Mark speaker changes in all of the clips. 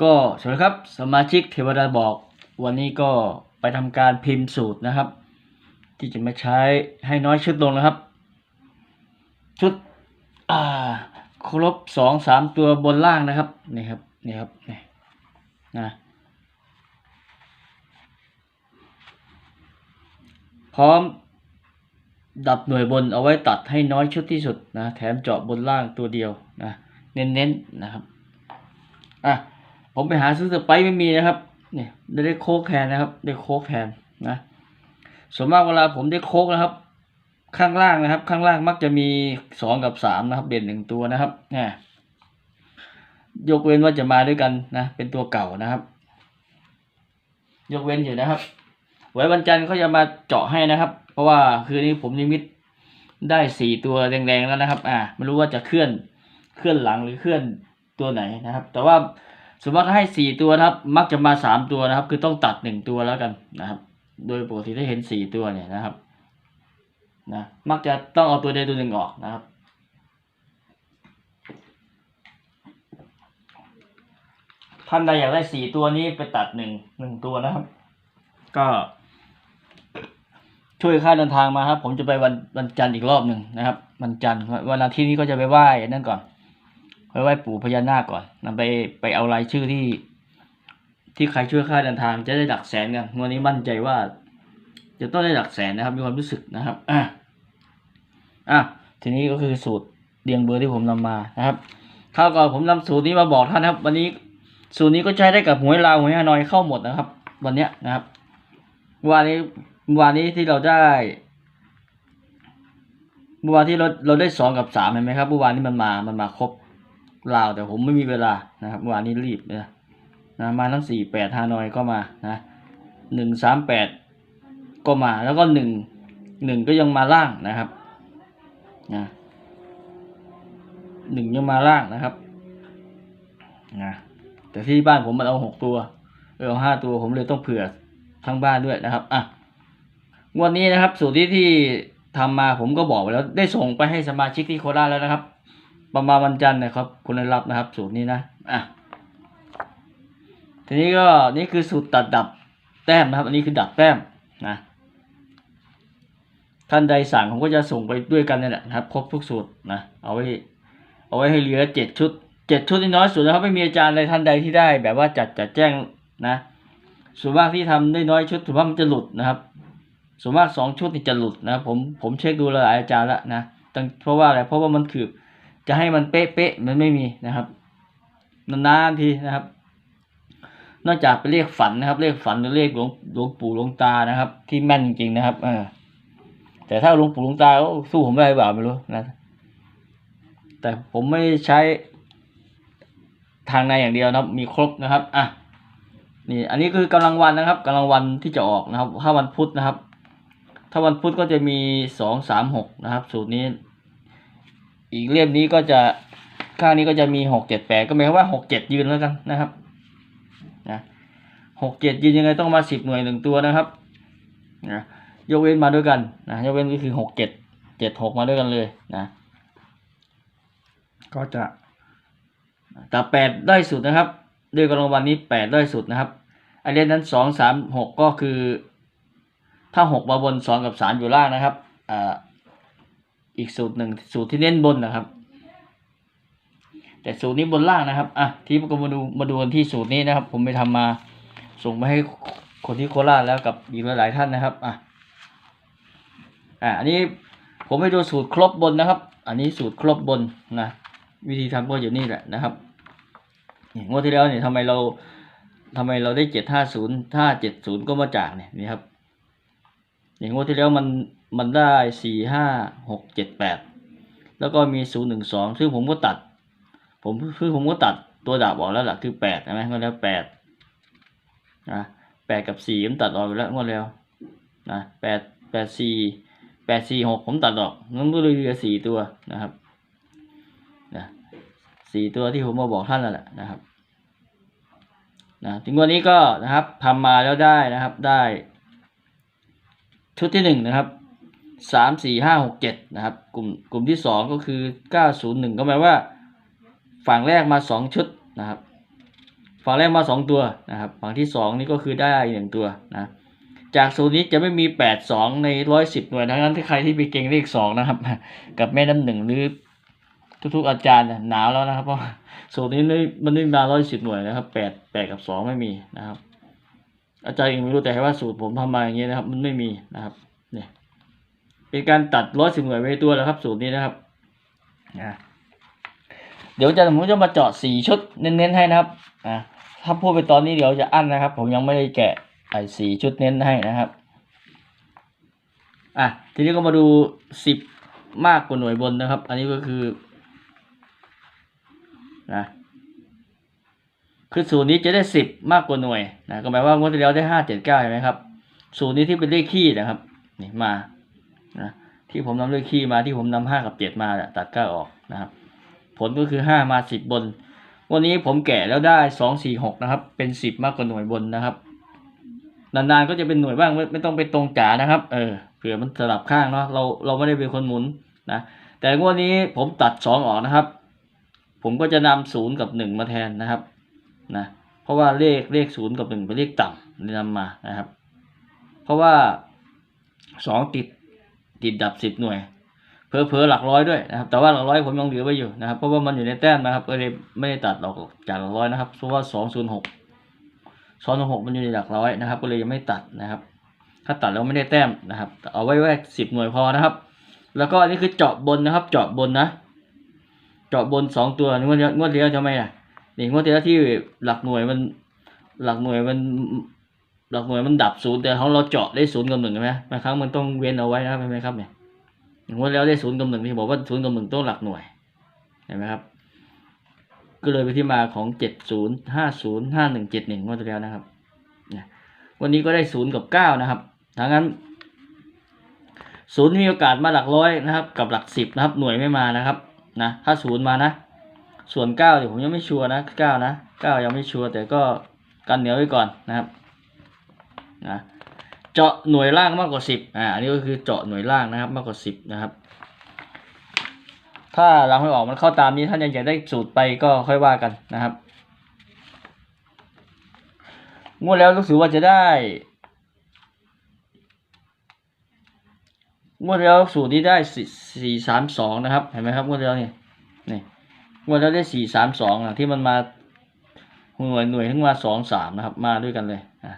Speaker 1: ก็สวัสดีครับสมาชิกเทวดาบอกวันนี้ก็ไปทำการพิมพ์สูตรนะครับ ที่จะมาใช้ให้น้อยชุดลงนะครับ ชุดอ่าครบสองสามตัวบนล่างนะครับนี่ครับนี่ครับนี่นะพร้อมดับหน่วยบนเอาไว้ตัดให้น้อยชุดที่สุดนะแถมเจาะบนล่างตัวเดียวนะเน้นๆนะครับอะ ผมไปหาซื้อสไปร์ไม่มีนะครับ เนี่ยได้ได้โค้กแทนนะครับ ได้โค้กแทนนะส่วนมากเวลาผมได้โค้กนะครับ ข้างล่างนะครับ ข้างล่างมักจะมีสองกับสามนะครับ เด่นหนึ่งตัวนะครับเนี่ยยกเว้นว่าจะมาด้วยกันนะ เป็นตัวเก่านะครับ ยกเว้นอยู่นะครับ ไว้วันจันทร์เขาจะมาเจาะให้นะครับ เพราะว่าคืนนี้ผมนิมิตได้สี่ตัวแดงๆแล้วนะครับ อ่าไม่รู้ว่าจะเคลื่อนเคลื่อนหลังหรือเคลื่อนตัวไหนนะครับ แต่ว่า สมมติให้สี่ตัวนะครับ มักจะมาสามตัวนะครับ คือต้องตัดหนึ่งตัวแล้วกันนะครับ โดยปกติถ้าเห็นสี่ตัวเนี่ยนะครับนะมักจะต้องเอาตัวใดตัวหนึ่งออกนะครับ ท่านใดอยากได้สี่ตัวนี้ไปตัดหนึ่งหนึ่งตัวนะครับ ก็ช่วยค่าเดินทางมาครับ ผมจะไปวันวันจันทร์อีกรอบหนึ่งนะครับ วันจันทร์วันอาทิตย์นี้ก็จะไปไหว้นั่นก่อน ไปไหว้ปู่พญานาคก่อนนำไปไปเอารายชื่อที่ ที่ใครช่วยค่าเดินทางจะได้หลักแสนกันวันนี้มั่นใจว่า จะต้องได้หลักแสนนะครับมีความรู้สึกนะครับอะอะทีนี้ก็คือสูตรเรียงเบอร์ที่ผมนำมานะครับคราวก่อนผมนำสูตรนี้มาบอกท่านนะครับ วันนี้สูตรนี้ก็ใช้ได้กับหวยลาวหวยฮานอยเข้าหมดนะครับ วันเนี้ยนะครับวันนี้วานนี้ที่เราได้เมื่อวานที่เราเราได้สองกับสามเห็นไหมครับเมื่อวานนี้มันมามันมาครบ ลาวแต่ผมไม่มีเวลานะครับวานนี้รีบนะนะมาทั้งสี่แปดฮานอยก็มานะหนึ่งสามแปดก็มาแล้วก็หนึ่งหนึ่งก็ยังมาล่างนะครับนะหนึ่งยังมาล่างนะครับนะแต่ที่บ้านผมมันเอาหกตัวเออเอาห้าตัวผมเลยต้องเผื่อทั้งบ้านด้วยนะครับอะงวดนี้นะครับสูตรที่ที่ทำมาผมก็บอกไปแล้วได้ส่งไปให้สมาชิกที่โคราชแล้วนะครับ ประมาณวันจันทร์นะครับ คุณได้รับนะครับ สูตรนี้นะอะทีนี้ก็นี่คือสูตรตัดดับแต้มนะครับ อันนี้คือดับแต้มนะท่านใดสั่งผมก็จะส่งไปด้วยกันนี่แหละนะครับ ครบทุกสูตรนะเอาไว้เอาไว้ให้เหลือเจ็ดชุดเจ็ดชุดที่น้อยสุดนะครับไม่มีอาจารย์ใดท่านใดที่ได้ แบบว่าจัดจัดแจ้งนะส่วนมากที่ทำได้น้อยชุดถือว่ามันจะหลุดนะครับ ส่วนมากสองชุดนี่จะหลุดนะผมผมเช็คดูหลายอาจารย์แล้วนะเพราะว่าอะไรเพราะว่ามันคือ จะให้มันเป๊ะเป๊ะๆมันไม่มีนะครับนานๆทีนะครับ นอกจากไปเรียกฝันนะครับเรียกฝันหรือเรียกหลวงหลวงปู่หลวงตานะครับ ที่แม่นจริงๆนะครับเออแต่ถ้าหลวงปู่หลวงตาเขาสู้ผมได้หรือเปล่าไม่รู้นะแต่ผมไม่ใช้ทางในอย่างเดียวนะครับ มีครบนะครับ อะ นี่ อันนี้คือกำลังวันนะครับกำลังวันที่จะออกนะครับ ถ้าวันพุธนะครับ ถ้าวันพุธก็จะมีสองสามหกนะครับ สูตรนี้ อีกเล่มนี้ก็จะข้างนี้ก็จะมีหกเจ็ดแปดก็หมายความว่าหกเจ็ดยืนแล้วกันนะครับนะหกเจ็ดยืนยังไงต้องมาสิบหน่วยหนึ่งตัวนะครับนะยกเว้นมาด้วยกันนะยกเว้นก็คือหกเจ็ดเจ็ดหกมาด้วยกันเลยนะก็จะแต่แปดได้สุดนะครับด้วยกำลังวันนี้แปดได้สุดนะครับไอเรียนนั้นสองสามหกก็คือ ถ้าหกมาบนสองกับสามอยู่ล่างนะครับอ่า อีกสูตรหนึ่งสูตรที่เน้นบนนะครับ แต่สูตรนี้บนล่างนะครับอะที่ก็มาดูมาดูกันที่สูตรนี้นะครับ ผมไปทำมาส่งไปให้คนที่โคราชแล้วกับอีกหลายๆท่านนะครับอะอะอันนี้ผมไปดูสูตรครบบนนะครับ อันนี้สูตรครบบนนะวิธีทำก็อยู่นี่แหละนะครับงวดที่แล้วเนี่ยทำไมเราทำไมเราได้เจ็ดห้าศูนย์ห้าเจ็ดศูนย์ก็มาจากเนี่ยนี่ครับอย่างงวดที่แล้วมัน มันได้สี่ห้าหกเจ็ดแปดแล้วก็มีศูนย์หนึ่งสองซึ่งผมก็ตัด ผมคือผมก็ตัดตัวดาบออกแล้วล่ะคือแปดใช่ไหมงวดแล้วแปดนะแปดกับสี่ผมตัดออกไปแล้วงวดแล้วนะแปดแปดสี่แปดสี่หกผมตัดออกงั้นก็เลยเหลือสี่ตัวนะครับนะสี่ตัวที่ผมมาบอกท่านแล้วแหละนะครับนะถึงวันนี้ก็นะครับทำมาแล้วได้นะครับได้ ชุดที่หนึ่งนะครับ สามสี่ห้าหกเจ็ดนะครับ กลุ่มกลุ่มที่สองก็คือเก้าศูนย์หนึ่งก็หมายว่า ฝั่งแรกมาสองชุดนะครับ ฝั่งแรกมาสองตัวนะครับ ฝั่งที่สองนี่ก็คือได้หนึ่งตัวนะจากสูตรนี้จะไม่มีแปดสองในร้อยสิบหน่วยดังนั้นที่ใครที่ไปเก่งเลขสองนะครับ กับแม่น้ำหนึ่งหรือทุกๆอาจารย์หนาวแล้วนะครับ เพราะสูตรนี้ม่มันไม่มาร้อยสิบหน่วยนะครับแปดแปดกับสองไม่มีนะครับ อาจารย์เองไม่รู้แต่ว่าสูตรผมทำมาอย่างนี้นะครับ มันไม่มีนะครับเนี่ย เป็นการตัดร้อยสิบหน่วยไว้ตัวแล้วครับ สูตรนี้นะครับนะเดี๋ยวอาจะผมจะมาเจาะสี่ชุดเน้นๆให้นะครับอ่าถ้าพูดไปตอนนี้เดี๋ยวจะอั้นนะครับ ผมยังไม่ได้แกะไอ้สี่ชุดเน้นให้นะครับอะทีนี้ก็มาดูสิบมากกว่าหน่วยบนนะครับ อันนี้ก็คือนะคือสูตรนี้จะได้สิบมากกว่าหน่วยนะก็หมายว่างวดที่แล้วได้ห้าเจ็ดเก้าเห็นไหมครับ สูตรนี้ที่เป็นเลขคี่นะครับนี่มา นะที่ผมนำเลขคี่มาที่ผมนำห้ากับเจ็ดมาเนี่ยตัดเก้าออกนะครับ ผลก็คือห้ามาสิบบน วันนี้ผมแกะแล้วได้สองสี่หกนะครับ เป็นสิบมากกว่าหน่วยบนนะครับ นานๆก็จะเป็นหน่วยบ้างไม่ไม่ต้องไปตรงจ๋านะครับเออเผื่อมันสลับข้างเนาะเราเราไม่ได้เป็นคนหมุนนะแต่งวดนี้ผมตัดสองออกนะครับ ผมก็จะนำศูนย์กับหนึ่งมาแทนนะครับนะเพราะว่าเลขเลขศูนย์กับหนึ่งเป็นเลขต่ำนำมานะครับ เพราะว่าสองติด ติดดับสิบหน่วยเพอเพอหลักร้อยด้วยนะครับ แต่ว่าหลักร้อยผมยังเหลือไว้อยู่นะครับ เพราะว่ามันอยู่ในแต้มนะครับก็เลยไม่ได้ตัดออกจากหลักร้อยนะครับเพราะว่าสองศูนย์หกซ้อนหกมันอยู่ในหลักร้อยนะครับ ก็เลยยังไม่ตัดนะครับ ถ้าตัดแล้วไม่ได้แต้มนะครับ เอาไว้แค่สิบหน่วยพอนะครับ แล้วก็อันนี้คือเจาะบนนะครับ เจาะบนนะ เจาะบนสองตัวงวดเดียวงวดเดียวทำไมล่ะนี่งวดเดียวที่หลักหน่วยมันหลักหน่วยมัน หลักหน่วยมันดับศูนย์แต่ของเราเจาะได้ศูนย์กับหนึ่งใช่ไหมบางครั้งมันต้องเว้นเอาไว้นะครับเห็นไหมครับเนี่ยงวดแล้วได้ศูนย์กับหนึ่งที่บอกว่าศูนย์กับหนึ่งต้องหลักหน่วยเห็นไหมครับ ก็เลยเป็นที่มาของเจ็ดศูนย์ห้าศูนย์ห้าหนึ่งเจ็ดหนึ่งงวดที่แล้วนะครับวันนี้ก็ได้ศูนย์กับเก้านะครับดังนั้นศูนย์มีโอกาสมาหลักร้อยนะครับ กับหลักสิบนะครับ หน่วยไม่มานะครับนะถ้าศูนย์มานะ ส่วนเก้าเดี๋ยวผมยังไม่ชัวร์นะเก้านะเก้ายังไม่ชัวร์แต่ก็กันเหนียวไว้ก่อนนะครับ นะเจาะหน่วยล่างมากกว่าสิบอ่าอันนี้ก็คือเจาะหน่วยล่างนะครับมากกว่าสิบนะครับ ถ้าเราไม่ออกมันเข้าตามนี้ท่านยังอยากได้สูตรไปก็ค่อยว่ากันนะครับงวดแล้วรู้สึกว่าจะได้งวดแล้วสูตรนี้ได้สี่สี่สามสองนะครับเห็นไหมครับงวดแล้วนี่นี่งวดแล้วได้สี่สามสองที่มันมาหน่วยหน่วยถึงมาสองสามนะครับ มาด้วยกันเลยอะ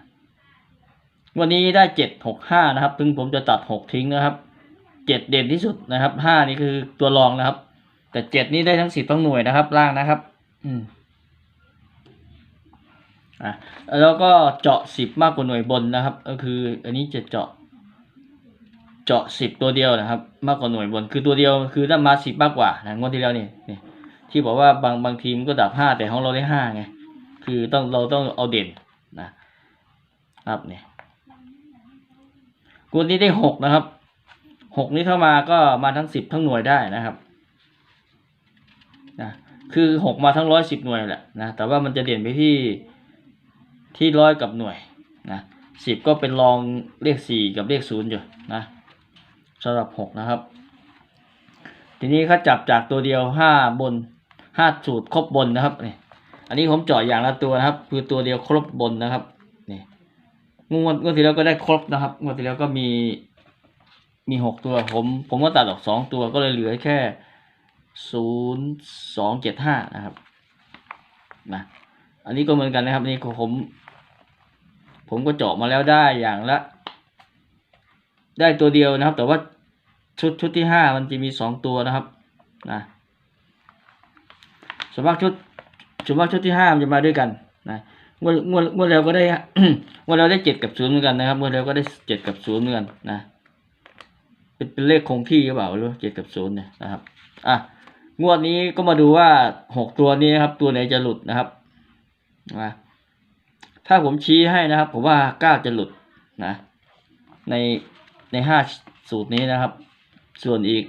Speaker 1: วันนี้ได้เจ็ดหกห้านะครับถึงผมจะตัดหกทิ้งนะครับเจ็ดเด่นที่สุดนะครับห้านี่คือตัวรองนะครับ แต่เจ็ดนี้ได้ทั้งสิบทั้งหน่วยนะครับ ล่างนะครับ อืมอะแล้วก็เจาะสิบมากกว่าหน่วยบนนะครับ ก็คืออันนี้จะเจาะ เจาะสิบตัวเดียวนะครับ มากกว่าหน่วยบน คือตัวเดียวคือถ้ามาสิบมากกว่านะงวดที่แล้วนี่นี่ที่บอกว่าบางบางทีมก็ดับห้าแต่ของเราได้ห้าไงคือต้องเราต้องเอาเด่นนะครับเนี่ย งวดนี้ได้หกนะครับหกนี้เข้ามาก็มาทั้งสิบทั้งหน่วยได้นะครับนะคือหกมาทั้งร้อยสิบหน่วยแหละนะแต่ว่ามันจะเด่นไปที่ที่ร้อยกับหน่วยนะสิบก็เป็นรองเลขสี่กับเลขศูนย์อยู่นะสำหรับหกนะครับ ทีนี้เขาจับจากตัวเดียวห้าบนห้าสูตรครบบนนะครับนี่อันนี้ผมเจาะอย่างละตัวนะครับ คือตัวเดียวครบบนนะครับ งวดงวดที่แล้วก็ได้ครบนะครับงวดที่แล้วก็มีมีหกตัวผม ผมก็ตัดออกสองตัวก็เลยเหลือแค่ศูนย์สองเจ็ดห้านะครับนะอันนี้ก็เหมือนกันนะครับนนี่ผม ผมก็เจาะมาแล้วได้อย่างละ ได้ตัวเดียวนะครับ แต่ว่าชุดชุดที่ห้ามันจะมีสองตัวนะครับนะส่วนมากชุดส่วนมากชุดที่ห้ามันจะมาด้วยกันนะ งวดงวดงวดแล้วก็ได้งวดแล้วได้เจ็ดกับศูนย์เหมือนกันนะครับงวดแล้วก็ได้เจ็ดกับศูนย์เหมือนกันนะเป็นเป็นเลขคงที่หรือเปล่าหรือเจ็ดกับศูนย์เนี่ยนะครับอะงวดนี้ก็มาดูว่าหกตัวนี้นะครับ ตัวไหนจะหลุดนะครับนะถ้าผมชี้ให้นะครับ ผมว่าเก้าจะหลุดนะ ในในห้าสูตรนี้นะครับ ส่วนอีก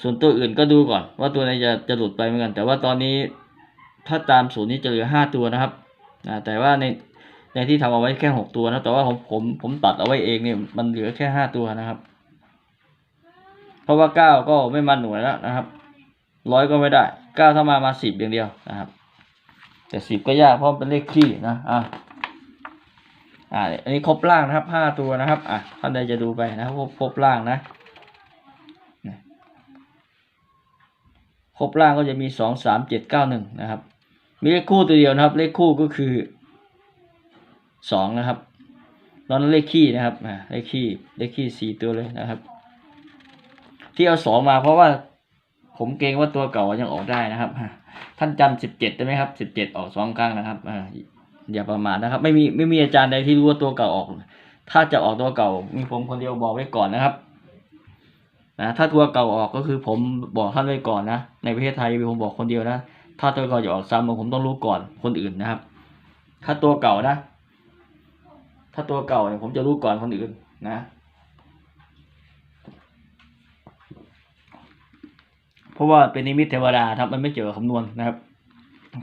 Speaker 1: ส่วนตัวอื่นก็ดูก่อน ว่าตัวไหนจะจะหลุดไปเหมือนกัน แต่ว่าตอนนี้ถ้าตามสูตรนี้จะเหลือห้าตัวนะครับ นะแต่ว่าในในที่ทำเอาไว้แค่หกตัวนะแต่ว่าผมผมผมตัดเอาไว้เองเนี่ยมันเหลือแค่ห้าตัวนะครับ เพราะว่าเก้าก็ไม่มาหน่วยแล้วนะครับร้อยก็ไม่ได้เก้าถ้ามามาสิบอย่างเดียวนะครับ แต่สิบก็ยากเพราะเป็นเลขขี้นะอะอ่าอันนี้ครบล่างนะครับห้าตัวนะครับอะท่านใดจะดูไปนะครับครบล่างนะครบล่างก็จะมีสองสามเจ็ดเก้าหนึ่งนะครับ มีเลขคู่ตัวเดียวนะครับ เลขคู่ก็คือสองนะครับตอนนั้นเลขขี้นะครับเลขขี้เลขขี้สี่ตัวเลยนะครับ ที่เอาสองมาเพราะว่าผมเกรงว่าตัวเก่ายังออกได้นะครับ ท่านจำสิบเจ็ดได้ไหมครับสิบเจ็ดออกสองครั้งนะครับอ่าอย่าประมาทนะครับ ไม่มีไม่มีอาจารย์ใดที่รู้ว่าตัวเก่าออก ถ้าจะออกตัวเก่า มีผมคนเดียวบอกไว้ก่อนนะครับนะถ้าตัวเก่าออกก็คือผมบอกท่านไว้ก่อนนะ ในประเทศไทยมีผมบอกคนเดียวนะ ถ้าตัวเก่าจะออกซ้ำผมต้องรู้ก่อนคนอื่นนะครับ ถ้าตัวเก่านะ ถ้าตัวเก่าเนี่ยผมจะรู้ก่อนคนอื่นนะเพราะว่าเป็นนิมิตเทวดาครับมันไม่เกี่ยวกับคำนวณนะครับ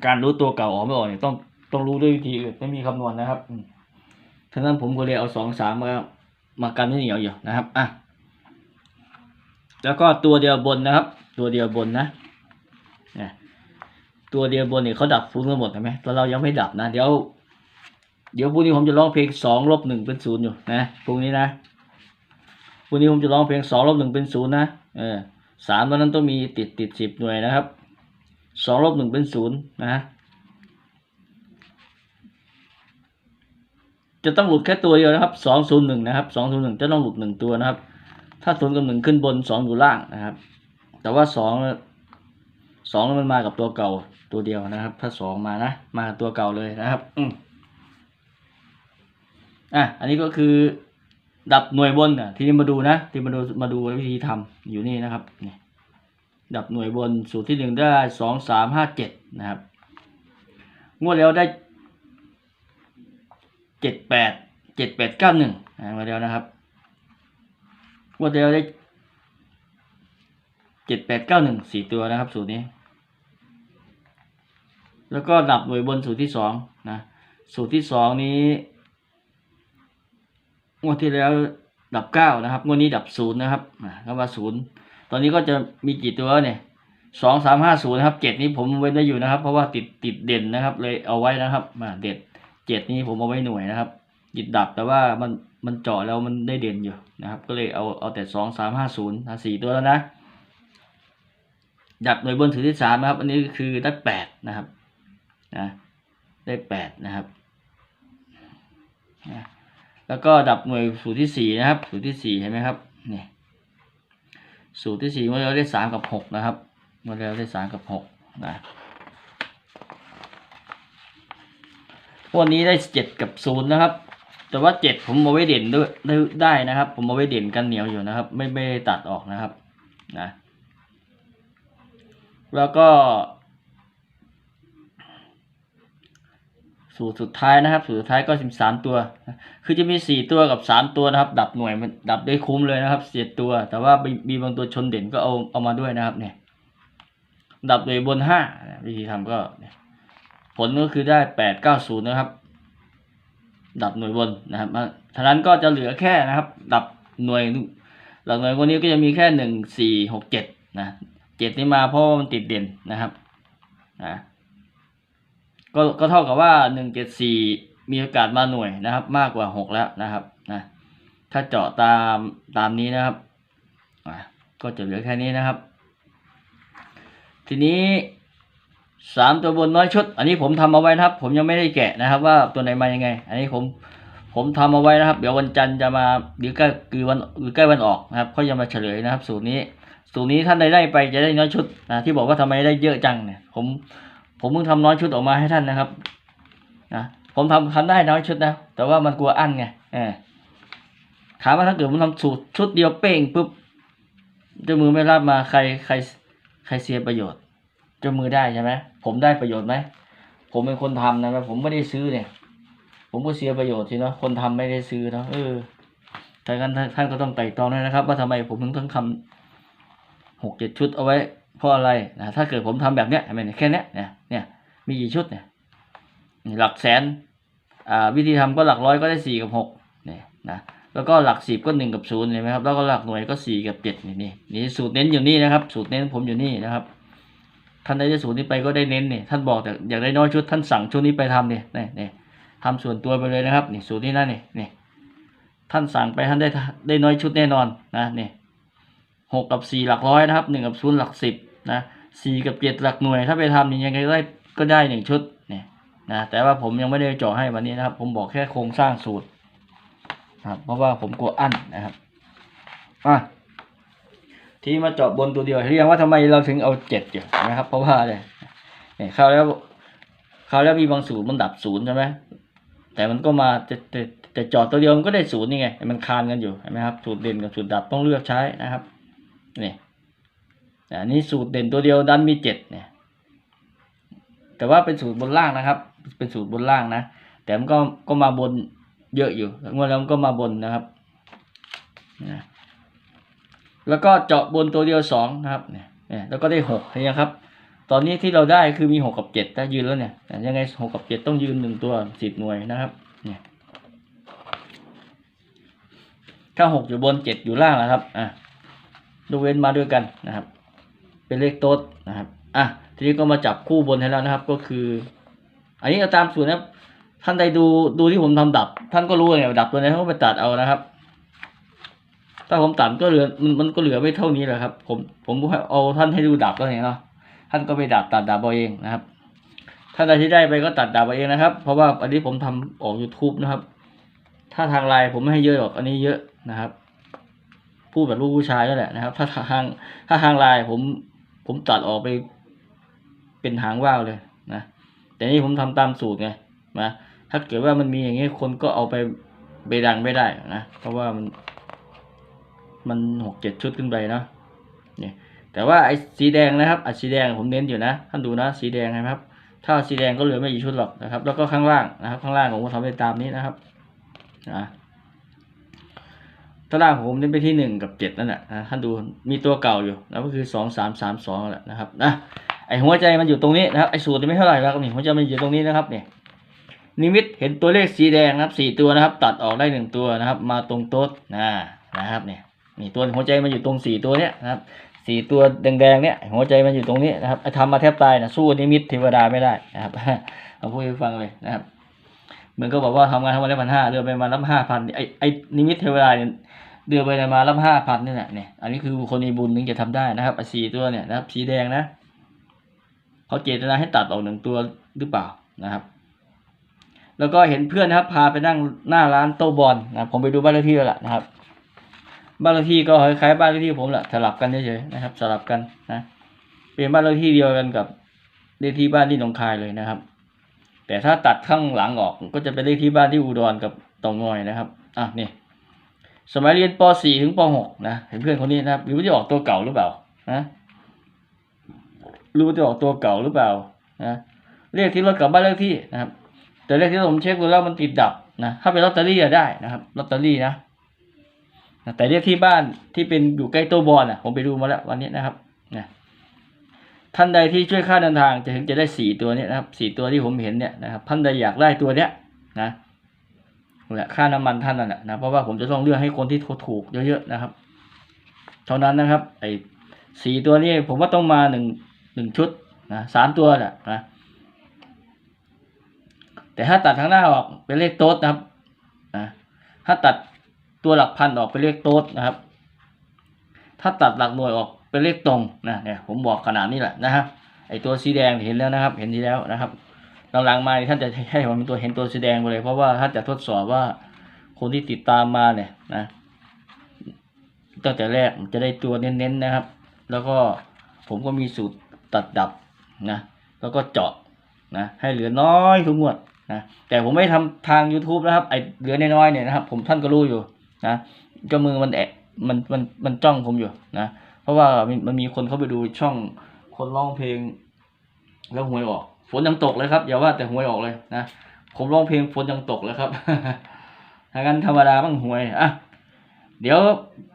Speaker 1: การรู้ตัวเก่าออกไม่ออกเนี่ยต้องต้องรู้ด้วยวิธีอื่นไม่มีคำนวณนะครับฉะนั้นผมก็เลยเอาสองสามมามากันไม่เหนียวอยู่นะครับอะแล้วก็ตัวเดียวบนนะครับ ตัวเดียวบนนะ ตัวเดียวบนเนี่ยเขาดับฟุ้งกันหมดใช่ไหมแต่เรายังไม่ดับนะ เดี๋ยว เดี๋ยวพรุ่งนี้ผมจะร้องเพลงสองลบหนึ่งเป็นศูนย์อยู่นะพรุ่งนี้นะพรุ่งนี้ผมจะร้องเพลงสองลบหนึ่งเป็นศูนย์นะเออสามตอนนั้นต้องมีติดติดสิบหน่วยนะครับสองลบหนึ่งเป็นศูนย์นะจะต้องหลุดแค่ตัวเดียวนะครับสองศูนย์หนึ่งนะครับสองศูนย์หนึ่งจะต้องหลุดหนึ่งตัวนะครับ ถ้าศูนย์กับหนึ่งขึ้นบนสองอยู่ล่างนะครับ แต่ว่าสองสองมันมากับตัวเก่า ตัวเดียวนะครับ ถ้าสองมานะ มากับตัวเก่าเลยนะครับ อืมอะ อันนี้ก็คือ ดับหน่วยบนอะ ทีนี้มาดูนะ ที่มาดูมาดูวิธีทำอยู่นี่นะครับนี่ดับหน่วยบนสูตรที่หนึ่งได้สองสามห้าเจ็ดนะครับ งวดแล้วได้เจ็ดแปดเจ็ดแปดเก้าหนึ่งมาแล้วนะครับงวดแล้วได้เจ็ดแปดเก้าหนึ่งสี่ตัวนะครับ สูตรนี้ แล้วก็ดับหน่วยบนสูตรที่สองนะสูตรที่สองนี้งวดที่แล้วดับเก้านะครับงวดนี้ดับศูนย์นะครับอ่าคำว่าศูนย์ตอนนี้ก็จะมีกี่ตัวเนี่ยสองสามห้าศูนย์นะครับเจ็ดนี้ผมเว้นได้อยู่นะครับ เพราะว่าติดติดเด่นนะครับ เลยเอาไว้นะครับมาเด็ดเจ็ดนี้ผมเอาไว้หน่วยนะครับหยิดดับแต่ว่ามันมันเจาะแล้วมันได้เด่นอยู่นะครับ ก็เลยเอาเอาแต่สองสามห้าศูนย์สี่ตัวแล้วนะดับหน่วยบนถือที่สามนะครับ อันนี้คือได้แปดนะครับ นะได้แปดนะครับนะแล้วก็ดับหน่วยสูตรที่สี่นะครับ สูตรที่สี่เห็นไหมครับนี่สูตรที่สี่เมื่อเราได้สามกับหกนะครับ เมื่อเราได้สามกับหกนะวันนี้ได้เจ็ดกับศูนย์นะครับ แต่ว่าเจ็ดผมเอาไว้เด่นด้วยได้นะครับ ผมเอาไว้เด่นกันเหนียวอยู่นะครับ ไม่ไม่ตัดออกนะครับนะแล้วก็ สูตรสุดท้ายนะครับ สูตรสุดท้ายก็สิบสามตัว คือจะมีสี่ตัวกับสามตัวนะครับ ดับหน่วยมันดับได้คุ้มเลยนะครับเจ็ดตัว แต่ว่ามีบางตัวชนเด่นก็เอาเอามาด้วยนะครับ เนี่ย ดับหน่วยบนห้าวิธีทำก็ผลก็คือได้แปดเก้าศูนย์นะครับ ดับหน่วยบนนะครับท่านั้นก็จะเหลือแค่นะครับ ดับหน่วยหลักหน่วยวันนี้ก็จะมีแค่หนึ่งสี่หกเจ็ดนะเจ็ดนี่มาเพราะว่ามันติดเด่นนะครับอ่า ก็ก็เท่ากับว่าหนึ่งเจ็ดสี่มีโอกาสมาหน่วยนะครับ มากกว่าหกแล้วนะครับนะถ้าเจาะตามตามนี้นะครับก็จะเหลือแค่นี้นะครับ ทีนี้สามตัวบนน้อยชุด อันนี้ผมทำเอาไว้นะครับ ผมยังไม่ได้แกะนะครับ ว่าตัวไหนมายังไง อันนี้ผมผมทำเอาไว้นะครับ เดี๋ยววันจันทร์จะมาหรือใกล้คือวันหรือใกล้วันออกนะครับเขาจะมาเฉลยนะครับ สูตรนี้ สูตรนี้ท่านใดได้ไปจะได้น้อยชุดนะที่บอกว่าทำไมได้เยอะจังเนี่ยผม ผมเพิ่งทำน้อยชุดออกมาให้ท่านนะครับนะผมทำทำได้น้อยชุดนะ แต่ว่ามันกลัวอั้นไงเออถามว่าถ้าเกิดผมทำสูตรชุดเดียวเป้งปุ๊บเจ้ามือไม่รับมาใครใครใครเสียประโยชน์เจ้ามือได้ใช่ไหมผมได้ประโยชน์ไหมผมเป็นคนทำนะผมไม่ได้ซื้อเนี่ย ผมก็เสียประโยชน์สิเนาะคนทำไม่ได้ซื้อเนาะเออถ้างั้นท่านก็ต้องไต่ตองด้วยนะครับ ว่าทำไมผมถึงต้องทำหกเจ็ดชุดเอาไว้ ราะอะไรนะถ้าเกิดผมทำแบบเนี้ยไมแค่เนี้ยเนี่ยเนี่ยมีกี่ชุดเนี่ยหลักแสนอ่าวิธีทำก็หลักร้อยก็ได้สี่กับหกเนี่ยนะแล้วก็หลักสิบก็หนึ่งกับศูนย์เห็นไหมครับแล้วก็หลักหน่วยก็สี่กับเจ็ดนี่นี่นี่สูตรเน้นอยู่นี่นะครับ สูตรเน้นผมอยู่นี่นะครับท่านได้สูตรนี้ไปก็ได้เน้นเนี่ยท่านบอกแต่อยากได้น้อยชุดท่านสั่งชุดนี้ไปทำเนี่ยนี่นี่ทำส่วนตัวไปเลยนะครับนี่สูตรนี้นะนี่นี่ท่านสั่งไปท่านได้ได้น้อยชุดแน่นอนนะนี่หกกับสี่หลักร้อยนะครับหนึ่งกับศูนย์หลักสิบ นะสี่กับเจ็ดหลักหน่วย ถ้าไปทำนี่ยังไงก็ได้ก็ได้หนึ่งชุดเนี่ยนะแต่ว่าผมยังไม่ได้เจาะให้วันนี้นะครับ ผมบอกแค่โครงสร้างสูตรนะครับเพราะว่าผมกลัวอั้นนะครับอะทีนี้มาเจาะบนตัวเดียวเรียกว่าทำไมเราถึงเอาเจ็ดอยู่นะครับ เพราะว่าอะไรเนี่ยคราแล้วคราแล้วมีบางสูตรมันดับศูนย์ใช่ไหมแต่มันก็มาแต่แต่แต่เจาะตัวเดียวมันก็ได้ศูนย์นี่ไงมันคานกันอยู่เห็นไหมครับสูตรเด่นกับสูตรดับต้องเลือกใช้นะครับนี่ อันนี้สูตรเด่นตัวเดียวดันมีเจ็ดเนี่ย แต่ว่าเป็นสูตรบนล่างนะครับ เป็นสูตรบนล่างนะ แต่มันก็ก็มาบนเยอะอยู่งวดแล้วมันก็มาบนนะครับนะแล้วก็เจาะบนตัวเดียวสองนะครับเนี่ยแล้วก็ได้หกเห็นี่ยครับ ตอนนี้ที่เราได้คือมีหกกับเจ็ดถ้ายืนแล้วเนี่ยแต่ยังไงหกกับเจ็ดต้องยืนหนึ่งตัวสิบหน่วยนะครับ เนี่ยถ้าหกอยู่บนเจ็ดอยู่ล่างนะครับ อะยกเว้นมาด้วยกันนะครับ เป็นเลขโต๊ดนะครับอะทีนี้ก็มาจับคู่บนให้แล้วนะครับ ก็คือ อันนี้เอาตามสูตรนะครับ ท่านใดดูดูที่ผมทำดับ ท่านก็รู้ไงดับตัวไหนท่าไปตัดเอานะครับ ถ้าผมตัดก็เหลือมันมันก็เหลือไม่เท่านี้แหละครับ ผมผมเอาท่านให้ดูดับก็เห็นเนาะท่านก็ไปดับตัดดับเอาเองนะครับท่านใดที่ได้ไปก็ตัดดับเอาเองนะครับ เพราะว่าอันนี้ผมทำออก youtube นะครับ ถ้าทางไลน์ผมไม่ให้เยอะหรอกอันนี้เยอะนะครับพูดแบบลูกผู้ชายนั่นแหละนะครับ ถ้าทางถ้าทางไลน์ผม ผมตัดออกไปเป็นหางว่าวเลยนะแต่นี่ผมทำตามสูตรไงนะถ้าเกิดว่ามันมีอย่างนี้คนก็เอาไปไปดังไม่ได้นะเพราะว่ามัน มันหกเจ็ดชุดขึ้นไปเนาะเนี่ยแต่ว่าไอ้สีแดงนะครับไอะสีแดงผมเน้นอยู่นะท่านดูนะสีแดงนะครับ ถ้าสีแดงก็เหลือไม่กี่ชุดหรอกนะครับ แล้วก็ข้างล่างนะครับ ข้างล่างผมก็ทำไปตามนี้นะครับนะ ข้างล่างผมเน้นไปที่หนึ่งกับเจ็ดนั่นแหละนะท่านดูมีตัวเก่าอยู่แล้วก็คือสองสามสามสองแหละนะครับนะไอหัวใจมันอยู่ตรงนี้นะครับไอสูตรไม่เท่าไหร่แล้วนี่หัวใจมันอยู่ตรงนี้นะครับเนี่ยนิมิตเห็นตัวเลขสีแดงนะครับสี่ตัวนะครับ ตัดออกได้หนึ่งตัวนะครับ มาตรงโต๊ดนะนะครับเนี่ยนี่ตัวหัวใจมันอยู่ตรงสี่ตัวเนี้ยนะครับสี่ตัวแดงๆเนี้ยหัวใจมันอยู่ตรงนี้นะครับไอทำมาแทบตายนะสู้นิมิตเทวดาไม่ได้นะครับเอาพูดให้ฟังเลยนะครับ มือนก็บอกว่าทำงานทั้งวันได้พันห้าเดือนไปมารับห้าพันไอ้ไอนิมิตเทวดาเนี่ยเดือนไปมารับห้าพันนี่แหละเนี่ยอันนี้คือคนมีบุญถึงจะทำได้นะครับอสีตัวเนี่ยนะครับสีแดงนะเขาเจตนาให้ตัดออกหนึ่งตัวหรือเปล่านะครับ แล้วก็เห็นเพื่อนนะครับ พาไปนั่งหน้าร้านโต๊ะบอลนะผมไปดูบ้านเลขที่แล้วล่ะนะครับ บ้านเลขที่ก็คล้ายๆบ้านเลขที่ผมแหละสลับกันเฉยๆนะครับ สลับกันนะเป็นบ้านเลขที่เดียวกันกับเลขที่บ้านที่หนองคายเลยนะครับ แต่ถ้าตัดข้างหลังออกก็จะเป็นเลขที่บ้านที่อุดรกับเตองอยนะครับอะนี่สมัยเรียนป .4 ถึงป .6 นะเห็นเพื่อนคนนี้นะครับรู้ว่าจะออกตัวเก่าหรือเปล่านะรู้ว่าจะออกตัวเก่าหรือเปล่านะเลขที่รถกับบ้านเลขที่นะครับ แต่เลขที่ผมเช็คดูแล้วมันติดดับนะถ้าเป็นลอตเตอรี่อะได้นะครับลอตเตอรี่นะแต่เรียกที่บ้านที่เป็นอยู่ใกล้โต๊ะบอลอะ ผมไปดูมาแล้ววันนี้นะครับนะ ท่านใดที่ช่วยค่าเดินทางจะถึงจะได้สี่ตัวนี้นะครับสี่ตัวที่ผมเห็นเนี่ยนะครับท่านใดอยากได้ตัวเนี้ยนะนั่นและค่าน้ำมันท่านนั่นแหละนะเพราะว่าผมจะต้องเลือกให้คนที่ถูกเยอะๆนะครับ เท่านั้นนะครับไอ้สี่ตัวนี้ผมว่าต้องมาหนึ่งหนึ่งชุดนะสามตัวแหละนะแต่ถ้าตัดทั้งหน้าออกเป็นเลขโต๊ดนะครับนะถ้าตัดตัวหลักพันออกเป็นเลขโต๊ดนะครับ ถ้าตัดหลักหน่วยออก เป็นเลขตรงนะเนี่ยผมบอกขนาดนี้แหละนะครับไอตัวสีแดงเห็นแล้วนะครับ เห็นทีแล้วนะครับหลังๆมาท่านจะให้ผมเป็นตัวเห็นตัวสีแดงไปเลย เพราะว่าท่านจะทดสอบว่าคนที่ติดตามมาเนี่ยนะตั้งแต่แรกจะได้ตัวเน้นๆนะครับ แล้วก็ผมก็มีสูตรตัดดับนะแล้วก็เจาะนะให้เหลือน้อยทุกงวดนะแต่ผมไม่ทำทาง YouTube นะครับไอเหลือน้อยๆเนี่ยนะครับ ผมท่านก็รู้อยู่นะก็มือมันแอะมันมันมันจ้องผมอยู่นะ เพราะว่ามันมีคนเข้าไปดูช่องคนร้องเพลง แล้วหวยออก ฝนยังตกเลยครับอย่าว่าแต่หวยออกเลยนะผมร้องเพลงฝนยังตกเลยครับถ้างั้นธรรมดาบ้างหวยอะเดี๋ยว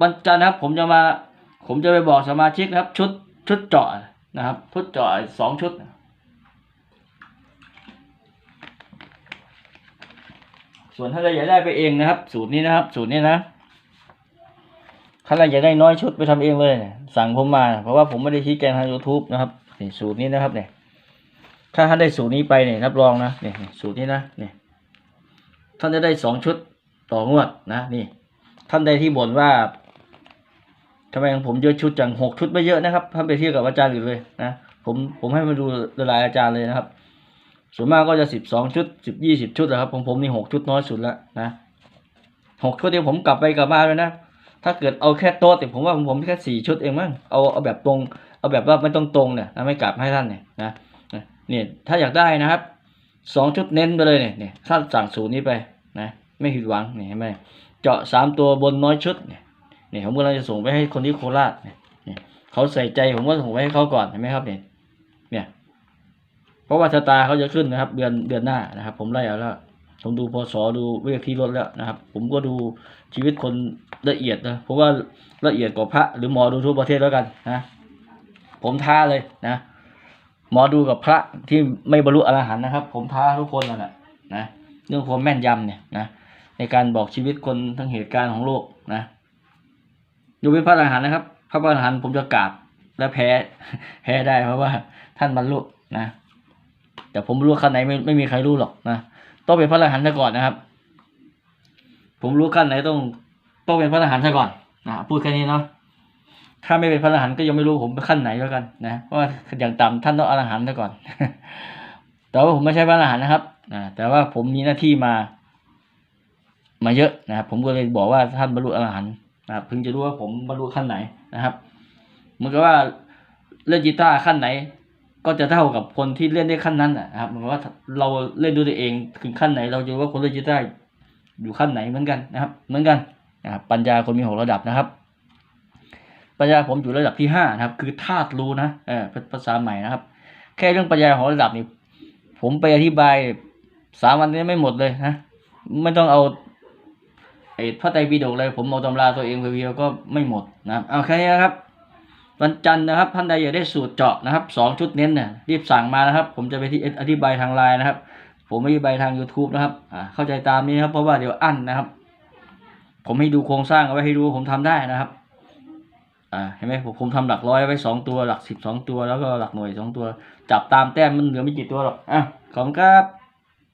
Speaker 1: วันจันทร์นะครับ ผมจะมา ผมจะไปบอกสมาชิกนะครับ ชุดชุดเจาะนะครับชุดเจาะสองชุดส่วนถ้าเราอยากได้ไปเองนะครับ สูตรนี้นะครับ สูตรนี้นะ ถ้าเราอยากได้น้อยชุดไปทำเองเลยเนี่ยสั่งผมมา เพราะว่าผมไม่ได้ชี้แจงทาง YouTube นะครับนี่สูตรนี้นะครับเนี่ยถ้าท่านได้สูตรนี้ไปเนี่ยรับรองนะเนี่ยเนี่ยสูตรนี้นะเนี่ยท่านจะได้สองชุดต่องวดนะนี่ ท่านใดที่บ่นว่าทำไมของผมเยอะชุดจังหกชุดไม่เยอะนะครับท่านไปเทียบกับอาจารย์อื่นเลยนะผมผมให้มาดูหลายอาจารย์เลยนะครับ ส่วนมากก็จะสิบสองชุดสิบยี่สิบชุดนะครับของผมนี่หกชุดน้อยสุดแล้วนะหกชุดเดียวผมกลับไปกลับมาเลยนะ ถ้าเกิดเอาแค่โต๊ะแต่ผมว่าผมแค่สี่ชุดเองมั้งเอาเอาแบบตรง เอาแบบว่าไม่ต้องตรงเนี่ยนะไม่กลับให้ท่านเนี่ยนะนะเนี่ยถ้าอยากได้นะครับสองชุดเน้นไปเลยเนี่ยเนี่ยท่านสั่งสูตรนี้ไปนะไม่ผิดหวังเนี่ยเห็นไหมเจาะสามตัวบนน้อยชุดเนี่ยเนี่ยผมกำลังจะส่งไปให้คนที่โคราชเนี่ยเนี่ยเขาใส่ใจผมก็ส่งไปให้เขาก่อนเห็นไหมครับเนี่ยเนี่ยเพราะว่าชะตาเขาจะขึ้นนะครับ เดือนเดือนหน้านะครับ ผมไล่เอาแล้ว ผมดูพศดูเวทีรถแล้วนะครับ ผมก็ดูชีวิตคนละเอียดนะเพราะว่าละเอียดกว่าพระหรือหมอดูทั่วประเทศแล้วกันนะผมท้าเลยนะหมอดูกับพระที่ไม่บรรลุอรหันต์นะครับ ผมท้าทุกคนนั่นแหละนะเรื่องความแม่นยำเนี่ยนะในการบอกชีวิตคนทั้งเหตุการณ์ของโลกนะดูเป็นพระอรหันต์นะครับ พระอรหันต์ผมจะกราบและแพ้แพ้ได้เพราะว่าท่านบรรลุนะแต่ผมรู้ขั้นไหนไม่ไม่มีใครรู้หรอกนะ ต้องเป็นพระอรหันต์ซะก่อนนะครับ ผมรู้ขั้นไหนต้องต้องเป็นพระอรหันต์ซะก่อนนะพูดแค่นี้เนาะถ้าไม่เป็นพระอรหันต์ก็ยังไม่รู้ผมเป็นขั้นไหนแล้วกันนะเพราะว่าอย่างต่ำท่านต้องอรหันต์ซะก่อน แต่ว่าผมไม่ใช่พระอรหันต์นะครับนะแต่ว่าผมมีหน้าที่มา มาเยอะนะครับผมก็เลยบอกว่าท่านบรรลุอรหันต์นะครับเพิ่งจะรู้ว่าผมบรรลุขั้นไหนนะครับเหมือนกับว่าเล่นกีตาร์ขั้นไหน ก็จะเท่ากับคนที่เล่นได้ขั้นนั้นนะครับเหมือนว่าเราเล่นด้วยตัวเองถึงขั้นไหน เราจะรู้ว่าคนเล่นกีตาร์อยู่ขั้นไหนเหมือนกันนะครับ เหมือนกันนะครับปัญญาคนมีหกระดับนะครับ ปัญญาผมอยู่ระดับที่ห้านะครับ คือธาตุรู้นะเออภาษาใหม่นะครับ แค่เรื่องปัญญาของระดับนี้ ผมไปอธิบายสามวันนี้ไม่หมดเลยนะไม่ต้องเอาไอ้พระไตรปิฎกเลยผมเอาตำราตัวเองเพียวๆก็ไม่หมดนะเอาแค่นี้นะครับ วันจันทร์นะครับท่านใดอยากได้สูตรเจาะนะครับสองชุดเน้นเนี่ยรีบสั่งมานะครับ ผมจะไปที่อธิบายทางไลน์นะครับ ผมไม่อธิบายทาง YouTube นะครับอ่าเข้าใจตามนี้ครับเพราะว่าเดี๋ยวอั้นนะครับ ผมให้ดูโครงสร้างเอาไว้ให้ดูว่าผมทำได้นะครับอ่าเห็นไหมผมผมทำหลักร้อยไว้สองตัวหลักสิบสองตัวแล้วก็หลักหน่วยสองตัว จับตามแต้มมันเหลือไม่กี่ตัวหรอกอะขอบคุณครับ